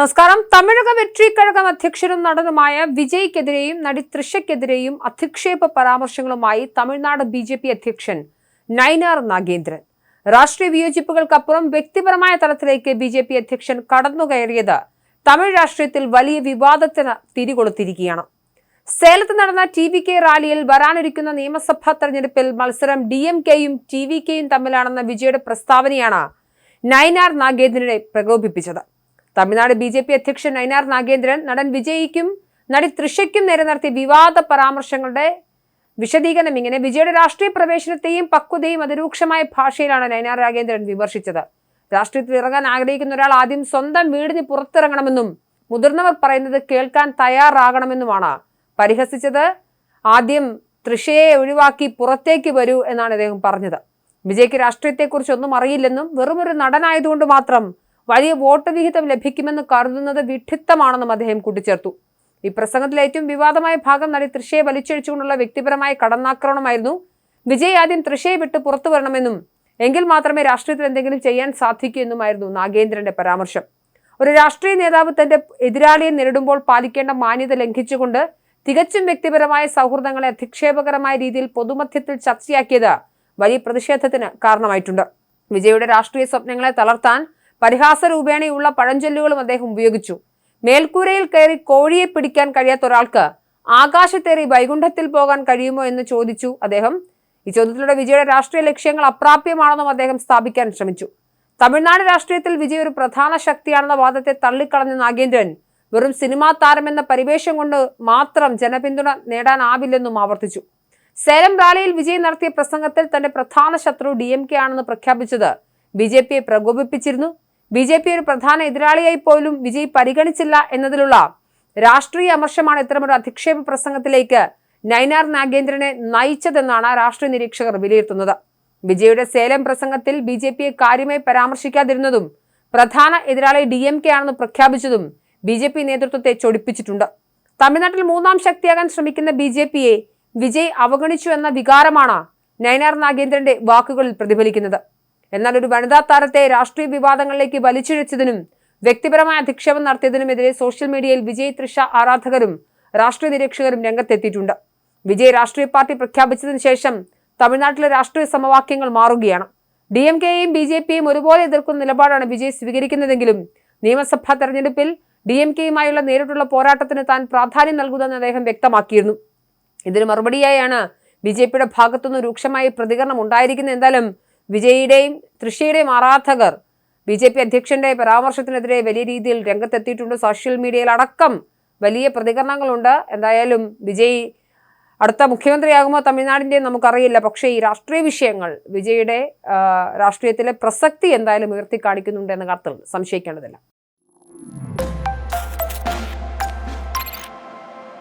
നമസ്കാരം. തമിഴക വെട്രി കഴകം അധ്യക്ഷനും നടനുമായ വിജയ്ക്കെതിരെയും നടി തൃഷയ്ക്കെതിരെയും അധിക്ഷേപ പരാമർശങ്ങളുമായി തമിഴ്നാട് ബി ജെ പി അധ്യക്ഷൻ നൈനാർ നാഗേന്ദ്രൻ. രാഷ്ട്രീയ വിയോജിപ്പുകൾക്കപ്പുറം വ്യക്തിപരമായ തലത്തിലേക്ക് ബി ജെ പി അധ്യക്ഷൻ കടന്നുകയറിയത് തമിഴ് രാഷ്ട്രീയത്തിൽ വലിയ വിവാദത്തിന് തിരികൊളുത്തിരിക്കുകയാണ് സേലത്ത് നടന്ന ടി വി കെ റാലിയിൽ വരാനിരിക്കുന്ന നിയമസഭാ തെരഞ്ഞെടുപ്പിൽ മത്സരം ഡി എം കെയും ടി വി കെയും തമ്മിലാണെന്ന വിജയുടെ പ്രസ്താവനയാണ് നൈനാർ നാഗേന്ദ്രനെ പ്രകോപിപ്പിച്ചത്. തമിഴ്നാട് ബി ജെ പി അധ്യക്ഷൻ നൈനാർ നാഗേന്ദ്രൻ നടൻ വിജയിക്കും നടി തൃഷയ്ക്കും നേരെ നടത്തിയ വിവാദ പരാമർശങ്ങളുടെ വിശദീകരണം ഇങ്ങനെ. വിജയുടെ രാഷ്ട്രീയ പ്രവേശനത്തെയും പക്വതയും അതിരൂക്ഷമായ ഭാഷയിലാണ് നൈനാർ രാഗേന്ദ്രൻ വിമർശിച്ചത്. രാഷ്ട്രീയത്തിൽ ഇറങ്ങാൻ ആഗ്രഹിക്കുന്ന ഒരാൾ ആദ്യം സ്വന്തം വീടിന് പുറത്തിറങ്ങണമെന്നും മുതിർന്നവർ പറയുന്നത് കേൾക്കാൻ തയ്യാറാകണമെന്നുമാണ്. പരിഹസിച്ചത് ആദ്യം തൃഷയെ ഒഴിവാക്കി പുറത്തേക്ക് വരൂ എന്നാണ് അദ്ദേഹം പറഞ്ഞത്. വിജയ്ക്ക് രാഷ്ട്രീയത്തെക്കുറിച്ച് ഒന്നും അറിയില്ലെന്നും വെറുമൊരു നടനായതുകൊണ്ട് മാത്രം വലിയ വോട്ട് വിഹിതം ലഭിക്കുമെന്ന് കരുതുന്നത് വിഡ്ഢിത്തമാണെന്നും അദ്ദേഹം കൂട്ടിച്ചേർത്തു. ഈ പ്രസംഗത്തിലെ ഏറ്റവും വിവാദമായ ഭാഗം നടി തൃശയെ വലിച്ചഴിച്ചുകൊണ്ടുള്ള വ്യക്തിപരമായ കടന്നാക്രമണമായിരുന്നു. വിജയ് ആദ്യം തൃശയെ വിട്ട് പുറത്തു വരണമെന്നും എങ്കിൽ മാത്രമേ രാഷ്ട്രീയത്തിൽ എന്തെങ്കിലും ചെയ്യാൻ സാധിക്കൂ എന്നുമായിരുന്നു നാഗേന്ദ്രന്റെ പരാമർശം. ഒരു രാഷ്ട്രീയ നേതാവ് തന്റെ എതിരാളിയെ നേരിടുമ്പോൾ പാലിക്കേണ്ട മാന്യത ലംഘിച്ചുകൊണ്ട് തികച്ചും വ്യക്തിപരമായ സൗഹൃദങ്ങളെ അധിക്ഷേപകരമായ രീതിയിൽ പൊതുമധ്യത്തിൽ ചർച്ചയാക്കിയത് വലിയ പ്രതിഷേധത്തിന് കാരണമായിട്ടുണ്ട്. വിജയുടെ രാഷ്ട്രീയ സ്വപ്നങ്ങളെ തളർത്താൻ പരിഹാസ രൂപേണയുള്ള പഴഞ്ചൊല്ലുകളും അദ്ദേഹം ഉപയോഗിച്ചു. മേൽക്കൂരയിൽ കയറി കോഴിയെ പിടിക്കാൻ കഴിയാത്ത ഒരാൾക്ക് ആകാശത്തേറി വൈകുണ്ഠത്തിൽ പോകാൻ കഴിയുമോ എന്ന് ചോദിച്ചു അദ്ദേഹം. ഈ ചോദ്യത്തിലൂടെ വിജയുടെ രാഷ്ട്രീയ ലക്ഷ്യങ്ങൾ അപ്രാപ്യമാണെന്നും അദ്ദേഹം സ്ഥാപിക്കാൻ ശ്രമിച്ചു. തമിഴ്നാട് രാഷ്ട്രീയത്തിൽ വിജയ് ഒരു പ്രധാന ശക്തിയാണെന്ന വാദത്തെ തള്ളിക്കളഞ്ഞ നാഗേന്ദ്രൻ വെറും സിനിമാ താരമെന്ന പരിവേഷം കൊണ്ട് മാത്രം ജനപിന്തുണ നേടാനാവില്ലെന്നും ആവർത്തിച്ചു. സേലം റാലിയിൽ വിജയ് നടത്തിയ പ്രസംഗത്തിൽ തന്റെ പ്രധാന ശത്രു ഡി എം കെ ആണെന്ന് പ്രഖ്യാപിച്ചത് ബി ജെ പിയെ പ്രകോപിപ്പിച്ചിരുന്നു. ബി ജെ പി ഒരു പ്രധാന എതിരാളിയായി പോലും വിജയ് പരിഗണിച്ചില്ല എന്നതിലുള്ള രാഷ്ട്രീയ അമർഷമാണ് ഇത്തരമൊരു അധിക്ഷേപ പ്രസംഗത്തിലേക്ക് നൈനാർ നാഗേന്ദ്രനെ നയിച്ചതെന്നാണ് രാഷ്ട്രീയ നിരീക്ഷകർ വിലയിരുത്തുന്നത്. വിജയുടെ സേലം പ്രസംഗത്തിൽ ബി ജെ പിയെ കാര്യമായി പരാമർശിക്കാതിരുന്നതും പ്രധാന എതിരാളി ഡി എം കെ ആണെന്ന് പ്രഖ്യാപിച്ചതും ബി ജെ പി നേതൃത്വത്തെ ചൊടിപ്പിച്ചിട്ടുണ്ട്. തമിഴ്നാട്ടിൽ മൂന്നാം ശക്തിയാകാൻ ശ്രമിക്കുന്ന ബി ജെ പിയെ വിജയ് അവഗണിച്ചു എന്ന വികാരമാണ് നയനാർ നാഗേന്ദ്രന്റെ വാക്കുകളിൽ പ്രതിഫലിക്കുന്നത്. എന്നാൽ ഒരു വനിതാ താരത്തെ രാഷ്ട്രീയ വിവാദങ്ങളിലേക്ക് വലിച്ചിഴച്ചതിനും വ്യക്തിപരമായ അധിക്ഷേപം നടത്തിയതിനുമെതിരെ സോഷ്യൽ മീഡിയയിൽ വിജയ് തൃഷ ആരാധകരും രാഷ്ട്രീയ നിരീക്ഷകരും രംഗത്തെത്തിയിട്ടുണ്ട്. വിജയ് രാഷ്ട്രീയ പാർട്ടി പ്രഖ്യാപിച്ചതിന് ശേഷം തമിഴ്നാട്ടിലെ രാഷ്ട്രീയ സമവാക്യങ്ങൾ മാറുകയാണ്. ഡി എം കെയും ബി ജെ പിയും ഒരുപോലെ എതിർക്കുന്ന നിലപാടാണ് വിജയ് സ്വീകരിക്കുന്നതെങ്കിലും നിയമസഭാ തെരഞ്ഞെടുപ്പിൽ ഡി എം കെയുമായുള്ള നേരിട്ടുള്ള പോരാട്ടത്തിന് താൻ പ്രാധാന്യം നൽകുന്നതെന്ന് അദ്ദേഹം വ്യക്തമാക്കിയിരുന്നു. ഇതിന് മറുപടിയായാണ് ബി ജെ പിയുടെ ഭാഗത്തുനിന്ന് രൂക്ഷമായ പ്രതികരണം ഉണ്ടായിരിക്കുന്നത്. എന്തായാലും വിജയിയുടെയും തൃശ്ശിയുടെയും ആരാധകർ ബി ജെ പി അധ്യക്ഷന്റെ പരാമർശത്തിനെതിരെ വലിയ രീതിയിൽ രംഗത്തെത്തിയിട്ടുണ്ട്. സോഷ്യൽ മീഡിയയിൽ അടക്കം വലിയ പ്രതികരണങ്ങളുണ്ട്. എന്തായാലും വിജയ് അടുത്ത മുഖ്യമന്ത്രിയാകുമോ തമിഴ്നാടിന്റെ നമുക്കറിയില്ല. പക്ഷേ ഈ രാഷ്ട്രീയ വിഷയങ്ങൾ വിജയുടെ രാഷ്ട്രീയത്തിലെ പ്രസക്തി എന്തായാലും ഉയർത്തി കാണിക്കുന്നുണ്ട് എന്ന കാര്യത്തിൽ സംശയിക്കേണ്ടതില്ല.